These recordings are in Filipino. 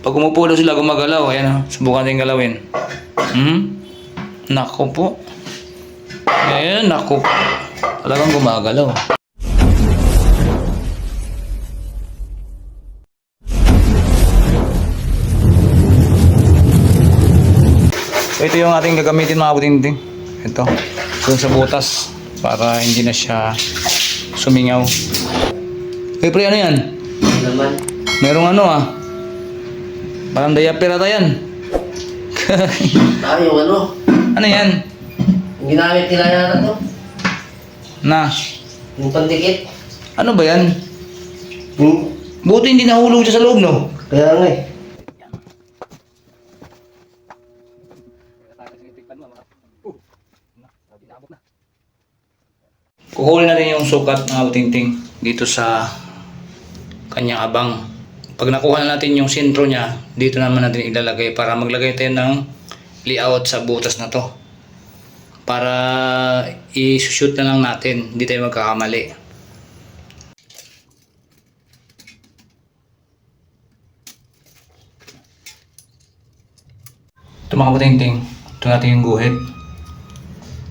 Pag umupo daw sila, gumagalaw. Ayan o, subukan natin galawin. Hmm? Nako po. Ayan, nako po. Talagang gumagalaw. So ito yung ating gagamitin mga budinding. Ito. Doon sa butas. Para hindi na siya sumingaw. Eh pre, ano yan? naman. Merong ano ah. Parang diaper ata yan. Yung ano, ano yan? yung ginamit nila yata to. Na. Yung pandikit. Ano ba yan? Hmm. Buti hindi nahulog siya sa loob, no? Kaya nga eh. Kukunin natin yung sukat ng butingting dito sa kanyang abang. Pag nakuha na natin yung sentro niya, dito naman natin ilalagay para maglagay tayo ng layout sa butas na to. Para i-shoot na lang natin, hindi tayo magkakamali. Ito mga butingting, ito natin yung guhit.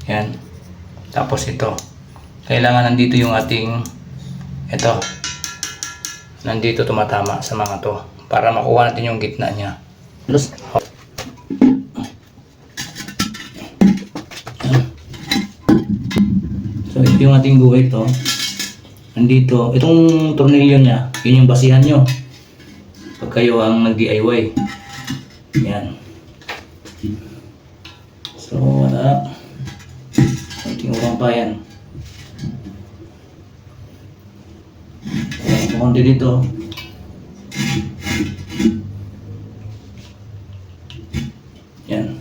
Yan. Tapos ito. Kailangan nandito yung ating ito. Nandito tumatama sa mga to. Para makuha natin yung gitna niya. Plus, So ito yung ating guhit to. Nandito, itong tornilyo niya, yun yung basihan nyo. Pag kayo ang nag-DIY. Yan. So wala. Konting urang pa yan. Konti dito. Yan.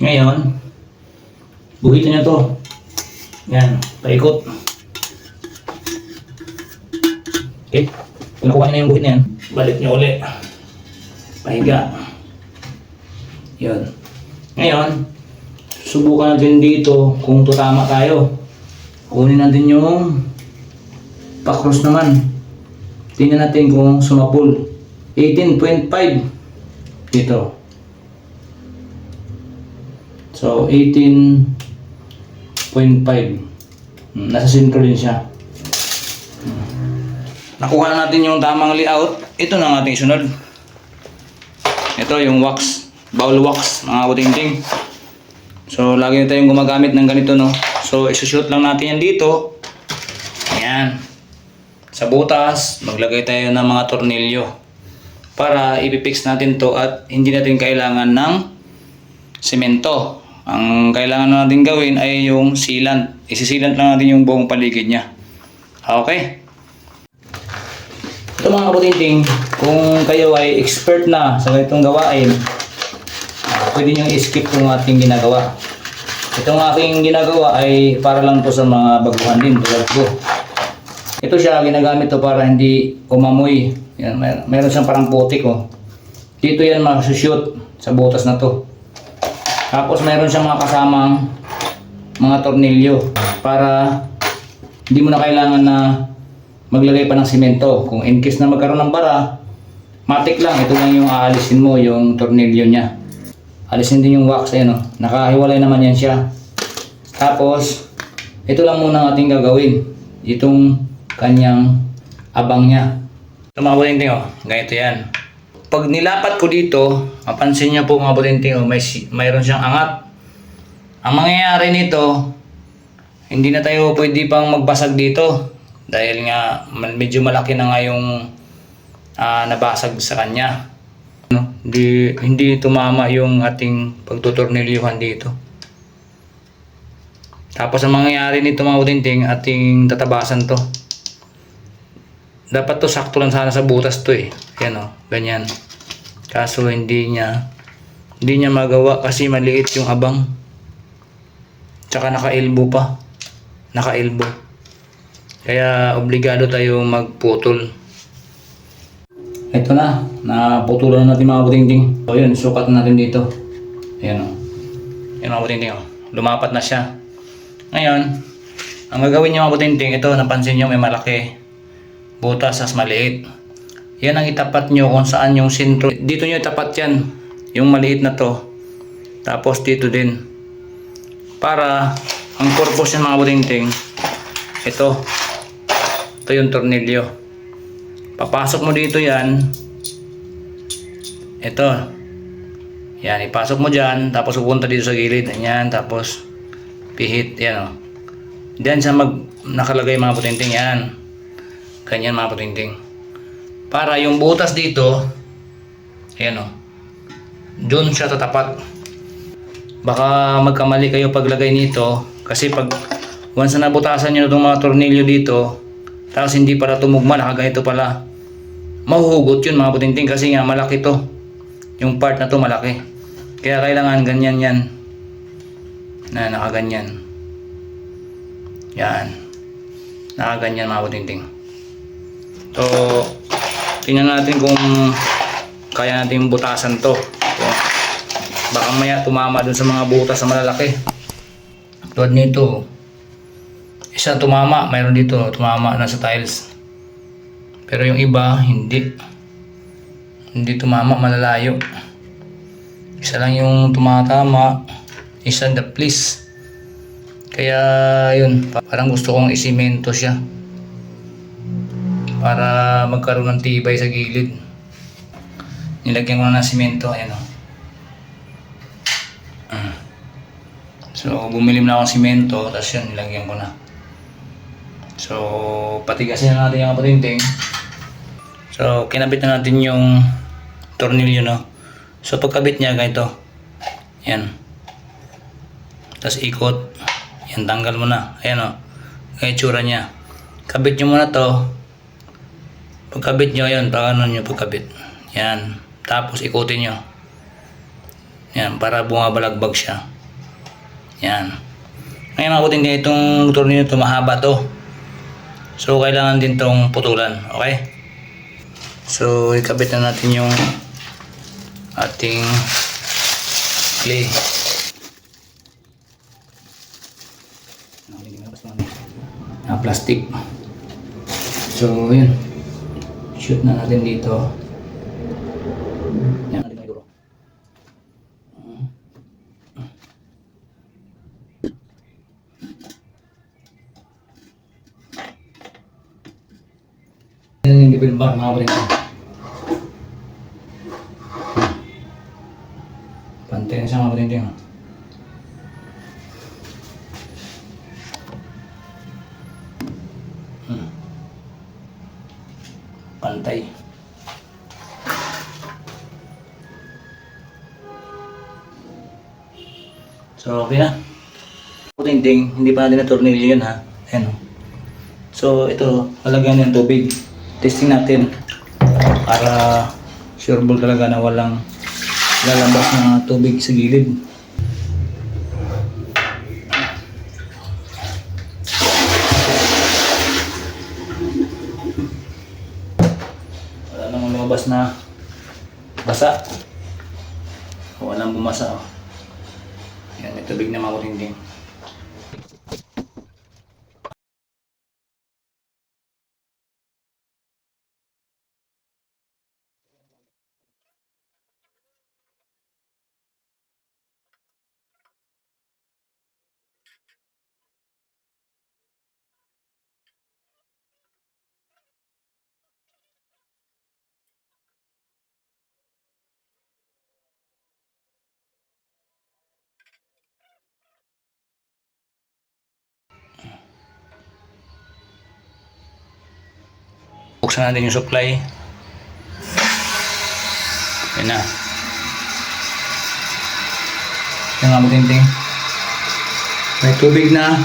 Ngayon, buhitin niyo to. Yan, paikot. Okay. Kung nakuha na yung buhit na yan, balik niyo uli. Pahiga. Yun. Ngayon, subukan natin dito kung tutama tayo. Kunin natin yung pakros naman. Tingnan natin kung sumapul. 18.5 dito. So, 18.5. Hmm, Nasa sentro din siya. Nakuha na natin yung tamang layout. Ito na ang ating sunod. Ito yung wax. Bowl wax, mga kutingting. So, lagi na tayong gumagamit ng ganito, no? So, isushoot lang natin yan dito. Ayan. Sa butas, maglagay tayo ng mga tornilyo. Para ipipix natin to at hindi natin kailangan ng semento. Ang kailangan natin gawin ay yung sealant. Isisilant lang natin yung buong paligid niya. Okay? Ito mga kaputinting, kung kayo ay expert na sa ganitong gawain, pwede nyo i-skip yung ating ginagawa. Itong aking ginagawa ay para lang to sa mga baguhan din, tulad ko. Ito siya, ginagamit to para hindi umamoy. Yan, may, meron siyang parang putik oh. Dito yan masushoot sa butas na to. Tapos meron siyang mga kasamang mga tornilyo para hindi mo na kailangan na maglagay pa ng simento. Kung in case na magkaroon ng bara, matik lang. Ito lang yung aalisin mo, yung tornilyo niya. Alisin din yung wax, ayan o. Nakahiwalay naman yan siya. Tapos, ito lang muna ang ating gagawin. Itong kanyang abang niya. Ito mga butinting o, ganito yan. Pag nilapat ko dito, mapansin niyo po mga butinting o, may, mayroon siyang angat. Ang mangyayari nito, hindi na tayo pwede pang magbasag dito. Dahil nga, medyo malaki na nga yung ah, nabasag sa kanya. No? Hindi, hindi tumama yung ating pagtutornilyuhan dito. Tapos ang mangyayari nito mga utinting, ating tatabasan to. Dapat to sakto lang sana sa butas to eh. Yan o, ganyan. Kaso hindi niya, hindi niya magawa kasi maliit yung abang. Tsaka naka-elbow pa. Naka-elbow. Kaya obligado tayo magputol. Ito na, naputulan na natin mga butingting. So yun, sukat na natin dito. Ayan o. Ayan mga butingting o. Lumapat na siya. Ngayon, ang gagawin niyo mga butingting, ito napansin niyo may malaki. Butas as maliit. yan ang itapat nyo kung saan yung sentro. Dito nyo itapat yan. Yung maliit na to. Tapos dito din. Para ang purpose ng mga butingting, ito. Ito yung tornilyo. Papasok mo dito yan. Ito. Yan, ipasok mo dyan. Tapos pupunta dito sa gilid. Yan, tapos pihit. Yan o. Diyan siya mag nakalagay mga putinting yan. Ganyan mga putinting. Para yung butas dito, ayan o. Doon siya tatapat. Baka magkamali kayo paglagay nito. Kasi pag once na nabutasan nyo itong mga tornilyo dito tapos hindi pala tumugma, nakaganito pala. Mahuhugot yun mga putinting kasi nga malaki to. Yung part na to malaki. Kaya kailangan ganyan yan. Na nakaganyan. Yan. Nakaganyan mga putinting so tingnan natin kung kaya natin butasan to. So, baka maya tumama dun sa mga butas na malalaki. Tulad nito isa tumama mayroon dito tumama na sa tiles. Pero yung iba hindi. Hindi tumama malalayo. Isa lang yung tumatama isa the please kaya yun pa- parang gusto kong isimento siya para magkaroon ng tibay sa gilid nilagyan ko na ng simento ayan o Mm. so bumili na akong simento tapos yun nilagyan ko na so patigasin na natin yung kapatinting So, kinabit na natin yung tornilyo, no? So, pagkabit niya, ganito. Yan. Tapos ikot. Yan, tanggal mo na. Ayan, o. Ganyan tsura niya. Kabit nyo muna to. Pagkabit nyo, yun, paano nyo pagkabit. Yan. Tapos, ikutin nyo. Yan, para bumabalagbag siya. Yan. Ngayon, makutin din itong tornilyo to, mahaba to. So, kailangan din tong putulan. Okay? So, ikabit na natin yung ating clay. Ah, plastic. So, yun. Shoot na natin dito. Yan natin duro. Yan yung dipil bar, mga kapatid. Pantay na siya mga kapatid. Pantay. So, okay na. Puting-ting, hindi pa natin na tornilyo yun ha. Ayan o. So, ito, lalagyan ng tubig. Testing natin para sure talaga na walang lalabas na tubig sa gilid. Na basa. Walang bumasa. Oh. Yan, may tubig na makutingting. Buksan natin yung supply. Yan na. Yan nga matinting. May tubig na.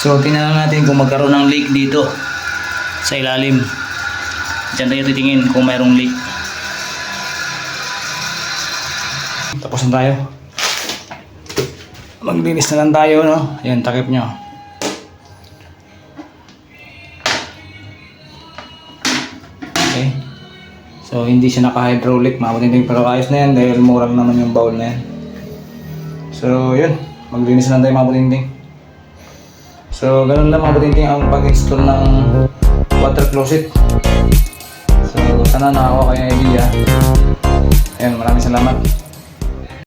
So, tingnan natin kung magkaroon ng leak dito sa ilalim. Diyan tayo titingin kung mayroong leak. Tapos na tayo. Maglinis na lang tayo, no? Yan, takip nyo. So, hindi siya naka-hydraulic. Mabuti pero ayos na yan dahil murang naman yung bowl na yan. So, yun. Maglinis lang tayo mga butinting. So, ganun lang mga butinting ang pag-install ng water closet. So, sana nakakuha kayo ng idea. Ayan, maraming salamat.